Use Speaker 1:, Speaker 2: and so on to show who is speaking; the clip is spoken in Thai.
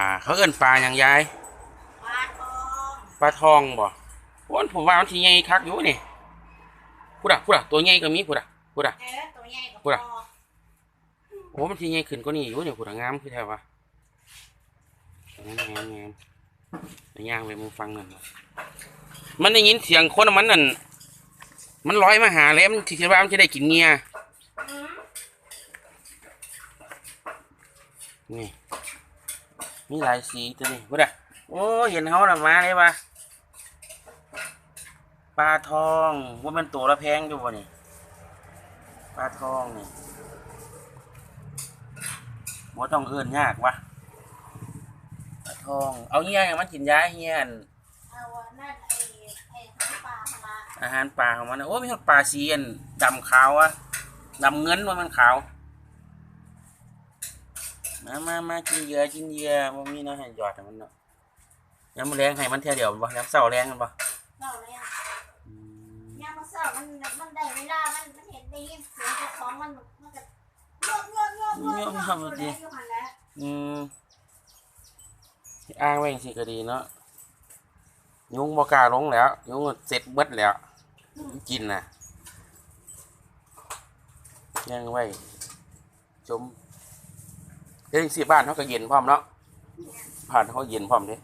Speaker 1: ปลาเขาเอิ้นปลาอย่างยาย
Speaker 2: ปลาทอง
Speaker 1: ปลาทองบ่โอ้ยผมว่ามันสิใหญ่คักอยู่นี่พูดอะพูดอะตัวใหญ่ก็มีพูดอะพูดอะ
Speaker 2: เออตัวใหญ่กว่า
Speaker 1: พูดอะโอ้มันสิใหญ่ขึ้นกว่านี้อยู่นี่พูดอะงามคือแท้วะงามงามงามไปย่างไปมึงฟังนั่นว่ะมันได้ยินเสียงคนมันนั่นมันลอยมาหาแล้วมันคิดว่ามันจะได้กินเงียนี่ มีหลายสีตัวนี้พูดอะโอ้เห็นเขาละมาเลยวะปลาทองว่ามันตัวละแพงอยู่บ่นี่ปลาทองนี่บ่ต้องเอื้อนยากวะปลาทอง เอาเฮียอย่างมันกินยาเฮียน
Speaker 2: เอาหางปลาเข้ามา
Speaker 1: อาหารปลาของมันนะโอ้มีปลาสีอันดำขาวอะดำเงินว่ามันขาว มามามากินเหยื่อกินเหยื่อบ่มีเนาะให้หยอดให้มันเนาะยามมื้อแรงให้มันเท่ยเดียวบ่ยามเช้าแรงกันบ่
Speaker 2: เล่าเลยอะ
Speaker 1: อืม
Speaker 2: ยามมาเช้ามันมันได้เวลา มันมันเห็นได้ยินเสียงเจ้าของมันมันก็โยกโยกโยกโยกโยกโยกอยู่หันแหล้ว
Speaker 1: อืมอ้างไว้จังซี่ก็ดีเนาะยุงบ่กล้าลงแล้วยุงเสร็จเบิดแล้ว กินน่ะยังไว้จม เฮ้ยสิบ้านเขาก็เย็นพร้อมเนาะผ่านเขาเย็นพร้อมเด้